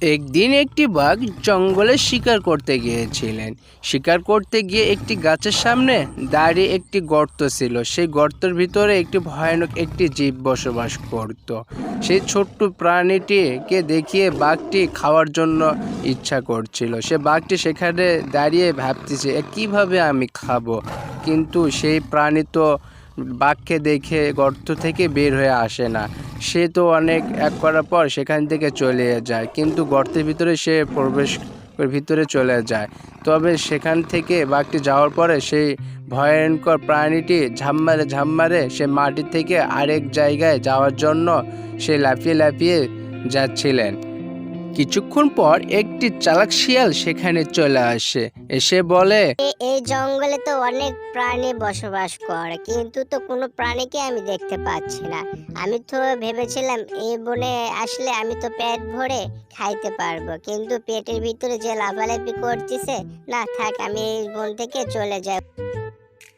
একদিন একটি বাঘ জঙ্গলে শিকার করতে গিয়েছিলেন। শিকার করতে গিয়ে একটি গাছের সামনে দাঁড়িয়ে একটি গর্ত ছিল। সেই গর্তের ভিতরে একটি ভয়ানক একটি জীব বসবাস করত। সেই ছোট্ট প্রাণীটিকে দেখিয়ে বাঘটি খাওয়ার জন্য ইচ্ছা করছিল। সে বাঘটি সেখানে দাঁড়িয়ে ভাবতেছে, "এ কীভাবে আমি খাব? কিন্তু সেই প্রাণী তো বাঘকে দেখে গর্ত থেকে বের হয়ে আসে না। সে তো অনেক এক করার পর সেখান থেকে চলে যায়, কিন্তু গর্তের ভিতরে সে প্রবেশ ভিতরে চলে যায়। তবে সেখান থেকে বাঘটি যাওয়ার পরে সেই ভয়ঙ্কর প্রাণীটি ঝাম্মারে ঝাম্মারে সে মাটি থেকে আরেক জায়গায় যাওয়ার জন্য সে লাফিয়ে লাফিয়ে যাচ্ছিলেন। কিছুক্ষণ পর একটি চালাক শিয়াল সেখানে চলে আসে। এসে বলে এই জঙ্গলে তো অনেক প্রাণী বসবাস করে, কিন্তু তো কোনো প্রাণীকে আমি দেখতে পাচ্ছি না। আমি তো ভেবেছিলাম এই বনে আসলে আমি তো পেট ভরে খাইতে পারব, কিন্তু পেটের ভিতরে যে লাফালাফি করতেছে, না থাক, আমি এই বন থেকে চলে যাই।